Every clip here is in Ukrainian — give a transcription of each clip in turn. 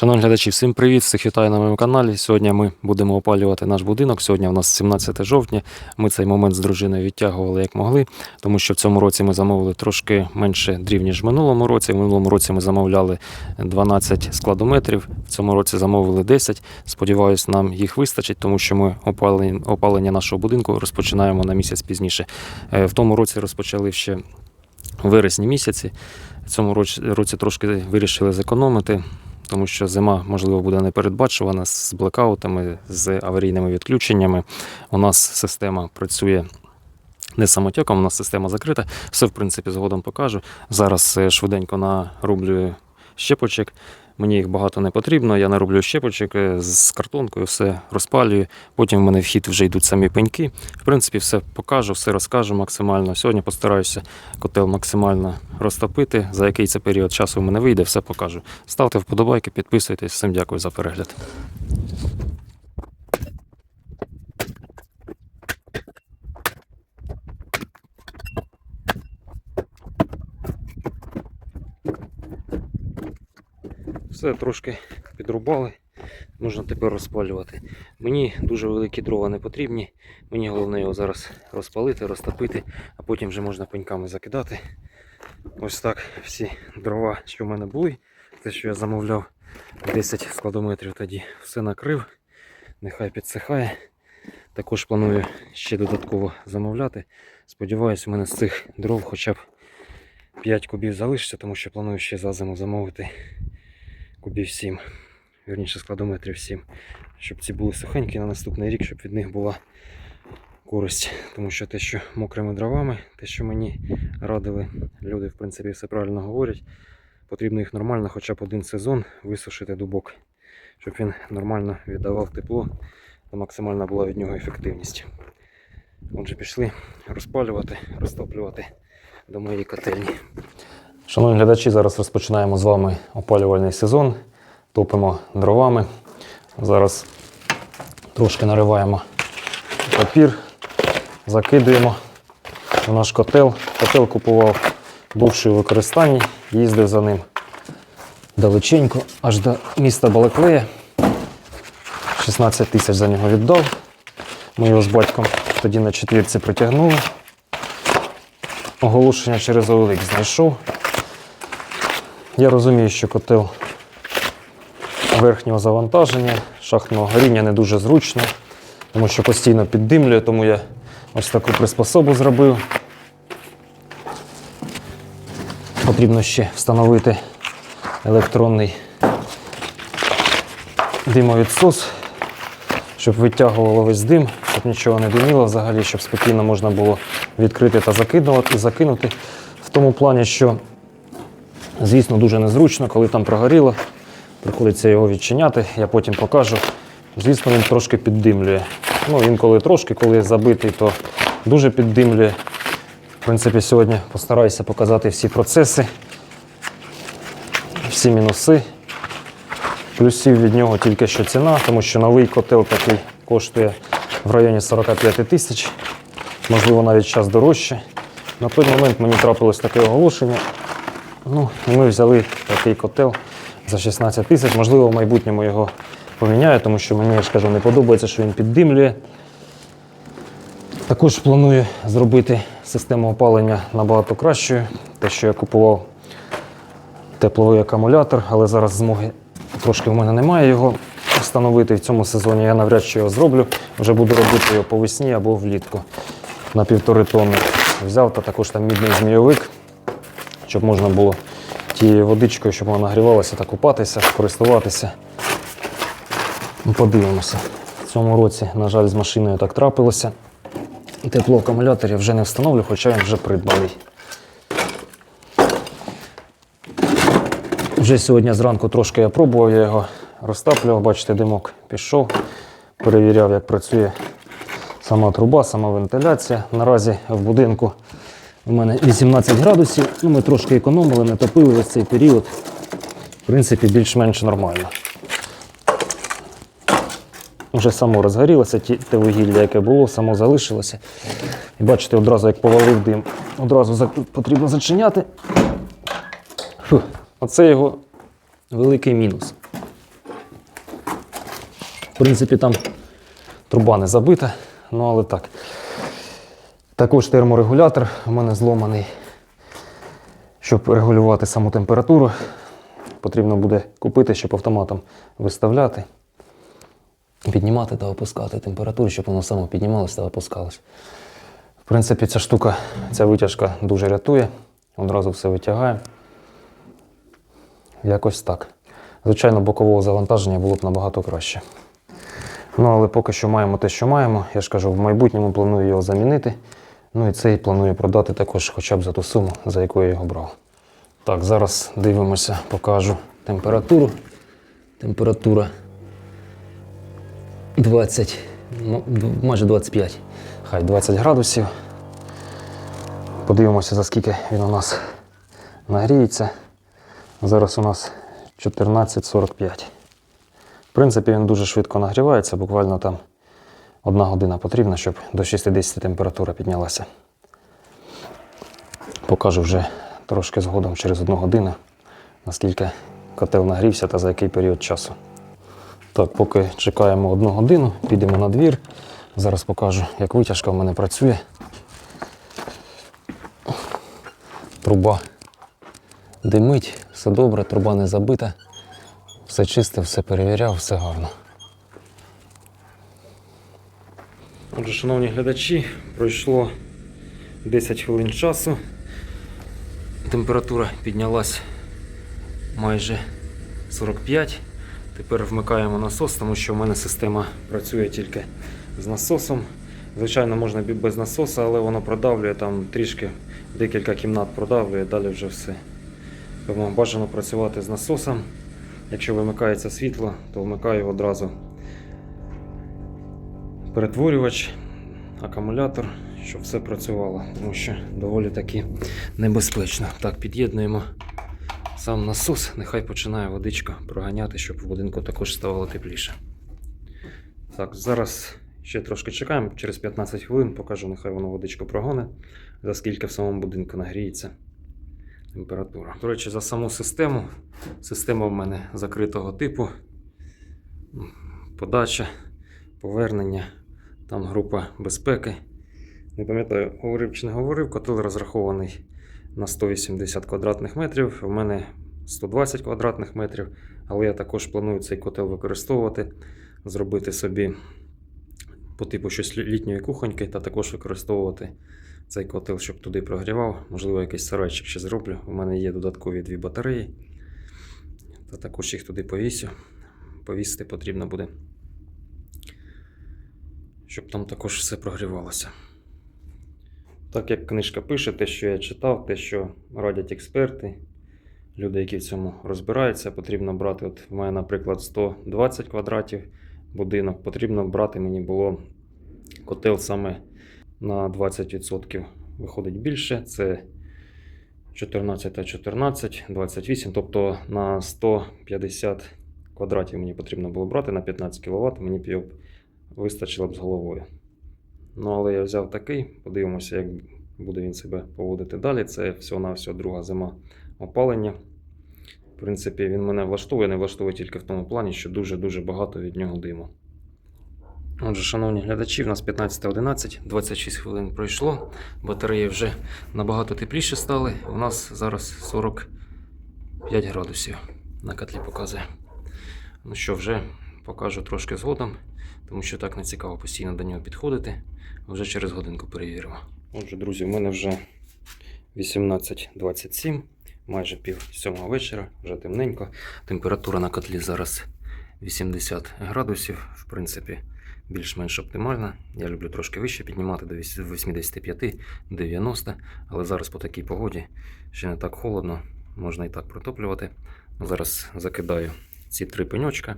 Шановні глядачі, всім привіт! Всіх вітаю на моєму каналі. Сьогодні ми будемо опалювати наш будинок. Сьогодні у нас 17 жовтня. Ми цей момент з дружиною відтягували як могли, тому що в цьому році ми замовили трошки менше дрів, ніж в минулому році. В минулому році ми замовляли 12 складометрів, в цьому році замовили 10. Сподіваюсь, нам їх вистачить, тому що ми опалення, нашого будинку розпочинаємо на місяць пізніше. Е, В тому році розпочали ще вересні місяці. В цьому році трошки вирішили зекономити тому що зима, можливо, буде непередбачувана з блекаутами, з аварійними відключеннями. У нас система працює. Не самотеком, у нас система закрита. Все, в принципі, згодом покажу. Зараз е, швиденько нарублюю щепочок. Мені їх багато не потрібно. Я нароблю щепочок з картонкою, все розпалюю. Потім в мене в хід вже йдуть самі пеньки. В принципі, все покажу, все розкажу максимально. Сьогодні постараюся котел максимально розтопити. За який це період часу в мене вийде, все покажу. Ставте вподобайки, підписуйтесь. Всім дякую за перегляд. Все трошки підрубали, можна тепер розпалювати. Мені дуже великі дрова не потрібні. Мені головне його зараз розпалити, розтопити, а потім вже можна пеньками закидати. Ось так всі дрова, що в мене були. Те, що я замовляв 10 складометрів тоді, все накрив. Нехай підсихає. Також планую ще додатково замовляти. Сподіваюсь, у мене з цих дров хоча б 5 кубів залишиться, тому що планую ще за зиму замовити кубів 7, вірніше складометрів 7, щоб ці були сухенькі на наступний рік, щоб від них була користь. Тому що те, що мокрими дровами, те, що мені радили, люди в принципі все правильно говорять. Потрібно їх нормально хоча б один сезон висушити дубок, щоб він нормально віддавав тепло та максимальна була від нього ефективність. Отже, пішли розпалювати, розтоплювати до моєї котельні. Шановні глядачі, зараз розпочинаємо з вами опалювальний сезон. Топимо дровами. Зараз трошки нариваємо папір, закидуємо в наш котел. Котел купував бувший у використанні, їздив за ним далеченько, аж до міста Балаклея. 16 тисяч за нього віддав. Ми його з батьком тоді на четвірці притягнули. Оголошення через OLX знайшов. Я розумію, що котел верхнього завантаження, шахтного горіння не дуже зручно, тому що постійно піддимлює, тому я ось таку приспособу зробив. Потрібно ще встановити електронний димовідсос, щоб витягувало весь дим, щоб нічого не диміло взагалі, щоб спокійно можна було відкрити та закидувати, закинути. В тому плані, що Звісно, дуже незручно, коли там прогоріло. Приходиться його відчиняти, я потім покажу. Звісно, він трошки піддимлює. Ну, інколи трошки, коли забитий, то дуже піддимлює. В принципі, сьогодні постараюся показати всі процеси, всі мінуси. Плюсів від нього тільки що ціна, тому що новий котел такий коштує в районі 45 тисяч, можливо, навіть час дорожче. На той момент мені трапилось таке оголошення. Ну, ми взяли такий котел за 16 тисяч. Можливо, в майбутньому його поміняю, тому що мені я ж кажу, не подобається, що він піддимлює. Також планую зробити систему опалення набагато кращою. Те, що я купував тепловий акумулятор, але зараз змоги трошки в мене немає його встановити в цьому сезоні. Я навряд чи його зроблю. Вже буду робити його по весні або влітку на півтори тонни. Взяв та також там мідний змійовик щоб можна було тією водичкою, щоб вона нагрівалася та купатися, користуватися. Ну, Подивимося. В цьому році, на жаль, з машиною так трапилося. Тепло акумулятор я вже не встановлю, хоча він вже придбаний. Вже сьогодні зранку трошки я пробував, я його розтаплював, бачите, димок пішов, перевіряв, як працює сама труба, сама вентиляція. Наразі в будинку у мене 18 градусів, ну ми трошки економили, не топили весь цей період. В принципі, більш-менш нормально. Вже само розгорілося, те вугілля, яке було, само залишилося. І бачите, одразу як повалив дим, одразу потрібно зачиняти. Фух, Оце його великий мінус. В принципі, там труба не забита, ну але так. Також терморегулятор у мене зломаний. Щоб регулювати саму температуру, потрібно буде купити, щоб автоматом виставляти. Піднімати та опускати температуру, щоб воно само піднімалося та опускалось. В принципі, ця штука, ця витяжка дуже рятує, одразу все витягає. Якось так. Звичайно, бокового завантаження було б набагато краще. Ну, але поки що маємо те, що маємо. Я ж кажу, в майбутньому планую його замінити. Ну і цей планую продати також хоча б за ту суму, за яку я його брав. Так, зараз дивимося, покажу температуру. Температура 20, ну, майже 25, хай 20 градусів. Подивимося, за скільки він у нас нагріється. Зараз у нас 14.45. В принципі, він дуже швидко нагрівається, буквально там одна година потрібна, щоб до 60 температура піднялася. Покажу вже трошки згодом через одну годину, наскільки котел нагрівся та за який період часу. Так, поки чекаємо одну годину, підемо на двір. Зараз покажу, як витяжка в мене працює. Труба димить, все добре, труба не забита. Все чисте, все перевіряв, все гарно. Отже, шановні глядачі, пройшло 10 хвилин часу. Температура піднялась майже 45. Тепер вмикаємо насос, тому що в мене система працює тільки з насосом. Звичайно, можна без насоса, але воно продавлює там трішки декілька кімнат продавлює, далі вже все. Тому бажано працювати з насосом. Якщо вимикається світло, то вмикаю одразу перетворювач, акумулятор, щоб все працювало, тому що доволі таки небезпечно. Так, під'єднуємо сам насос, нехай починає водичка проганяти, щоб в будинку також ставало тепліше. Так, зараз ще трошки чекаємо, через 15 хвилин покажу, нехай воно водичку прогоне, за скільки в самому будинку нагріється температура. До речі, за саму систему. Система в мене закритого типу. Подача, повернення, там група безпеки. Не пам'ятаю, говорив чи не говорив, котел розрахований на 180 квадратних метрів. У мене 120 квадратних метрів, але я також планую цей котел використовувати, зробити собі по типу щось літньої кухоньки та також використовувати цей котел, щоб туди прогрівав. Можливо, якийсь сарайчик ще зроблю. У мене є додаткові дві батареї. Та також їх туди повісю. Повісити потрібно буде. Щоб там також все прогрівалося. Так як книжка пише, те, що я читав, те, що радять експерти, люди, які в цьому розбираються, потрібно брати. От в мене, наприклад, 120 квадратів будинок. Потрібно брати мені було котел саме на 20% виходить більше. Це 14 та 14, 28, тобто на 150 квадратів мені потрібно було брати на 15 кВт, мені б вистачило б з головою. Ну, але я взяв такий, подивимося, як буде він себе поводити далі. Це всього-навсього друга зима опалення. В принципі, він мене влаштовує, не влаштовує тільки в тому плані, що дуже-дуже багато від нього диму. Отже, шановні глядачі, в нас 15.11, 26 хвилин пройшло. Батареї вже набагато тепліше стали. У нас зараз 45 градусів на котлі показує. Ну що, вже покажу трошки згодом, тому що так не цікаво постійно до нього підходити. Вже через годинку перевіримо. Отже, друзі, в мене вже 18.27, майже пів сьомого вечора, вже темненько. Температура на котлі зараз 80 градусів. В принципі, більш-менш оптимальна. Я люблю трошки вище піднімати до 85-90, але зараз по такій погоді ще не так холодно, можна і так протоплювати. Зараз закидаю ці три пеньочка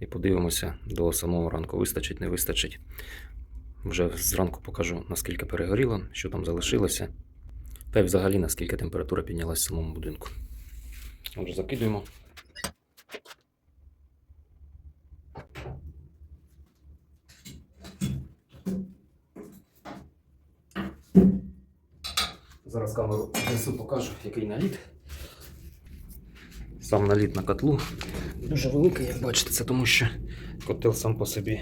і подивимося до самого ранку. Вистачить, не вистачить. Вже зранку покажу, наскільки перегоріло, що там залишилося, та й взагалі наскільки температура піднялась в самому будинку. Отже, закидуємо. Зараз камеру внесу, покажу, який наліт. Сам наліт на котлу дуже великий, як бачите, це тому що котел сам по собі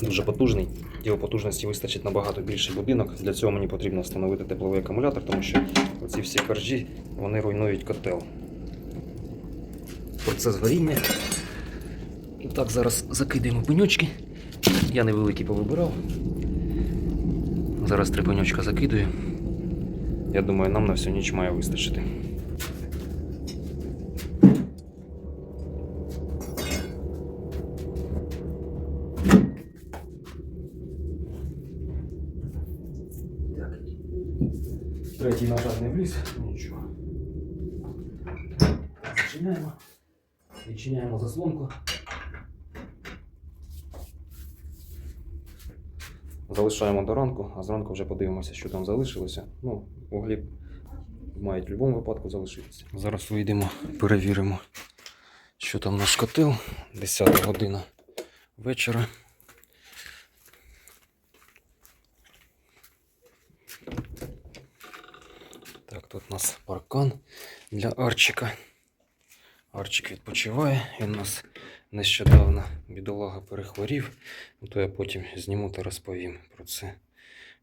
дуже потужний. Його потужності вистачить набагато більший будинок. Для цього мені потрібно встановити тепловий акумулятор, тому що оці всі коржі вони руйнують котел. Процес горіння. І так, зараз закидаємо пеньочки. Я невеликий повибирав. Зараз три пеньочка закидую. Я думаю, нам на всю ніч має вистачити. Третій, на жаль, не вліз. Нічого. Зачиняємо. Відчиняємо заслонку. Залишаємо до ранку, а зранку вже подивимося, що там залишилося. Ну, вуглі мають в будь-якому випадку залишитися. Зараз вийдемо, перевіримо, що там наш котел. 10 година вечора. Так, тут у нас паркан для Арчика. Арчик відпочиває. Він у нас нещодавно бідолага перехворів. Ну, То я потім зніму та розповім про це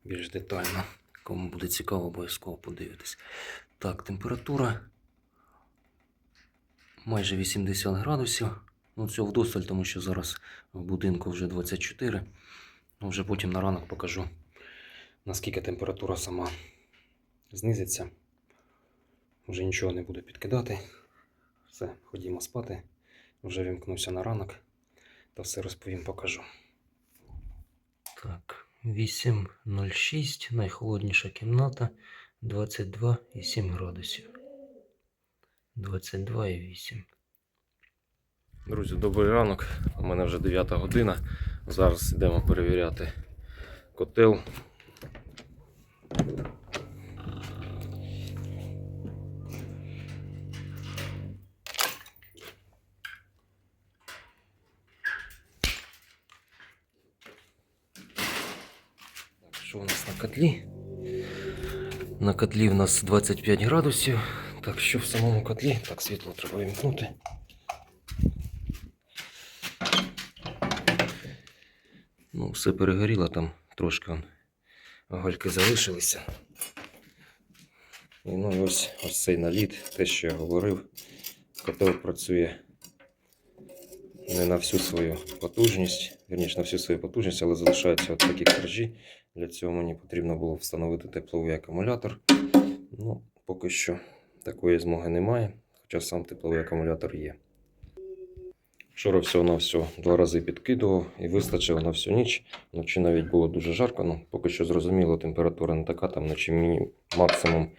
більш детально. Кому буде цікаво, обов'язково подивитись. Так, температура майже 80 градусів. Ну, цього вдосталь, тому що зараз в будинку вже 24. Ну, вже потім на ранок покажу, наскільки температура сама знизиться. Вже нічого не буду підкидати. Все, ходімо спати. Вже вімкнуся на ранок та все розповім, покажу. Так, 8.06, найхолодніша кімната 22,7 градусів. 22,8. Друзі, добрий ранок. У мене вже 9 година. Зараз йдемо перевіряти котел. Що у нас на котлі? На котлі в нас 25 градусів. Так, що в самому котлі? Так, світло треба вимкнути. Ну, все перегоріло там трошки он, гальки залишилися. І ну ось, ось цей наліт, те, що я говорив, котел працює не на всю свою потужність, вірніше на всю свою потужність, але залишаються от такі коржі. Для цього мені потрібно було встановити тепловий акумулятор. Ну, поки що такої змоги немає, хоча сам тепловий акумулятор є. Вчора всього на всього два рази підкидував і вистачило на всю ніч. Вночі навіть було дуже жарко. Ну, поки що зрозуміло, температура не така, там вночі міні... максимум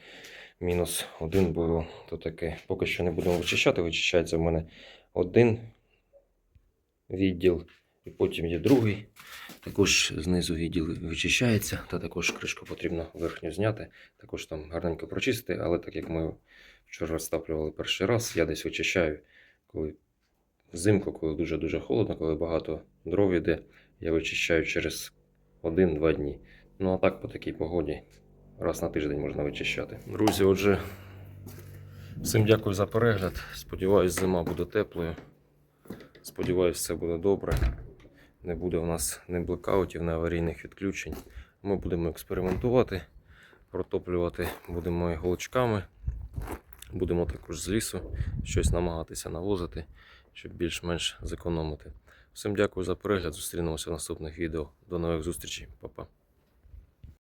мінус один було. То таке. Поки що не будемо вичищати. Вичищається в мене один відділ, і потім є другий. Також знизу відділ вичищається, та також кришку потрібно верхню зняти. Також там гарненько прочистити, але так як ми вчора розтаплювали перший раз, я десь вичищаю, коли взимку, коли дуже-дуже холодно, коли багато дров іде, я вичищаю через 1-2 дні. Ну а так по такій погоді раз на тиждень можна вичищати. Друзі, отже, всім дякую за перегляд. Сподіваюсь, зима буде теплою. Сподіваюсь, все буде добре. Не буде у нас ні блекаутів, ні аварійних відключень. Ми будемо експериментувати, протоплювати будемо голочками. Будемо також з лісу щось намагатися навозити, щоб більш-менш зекономити. Всім дякую за перегляд. Зустрінемося в наступних відео. До нових зустрічей, Па-па.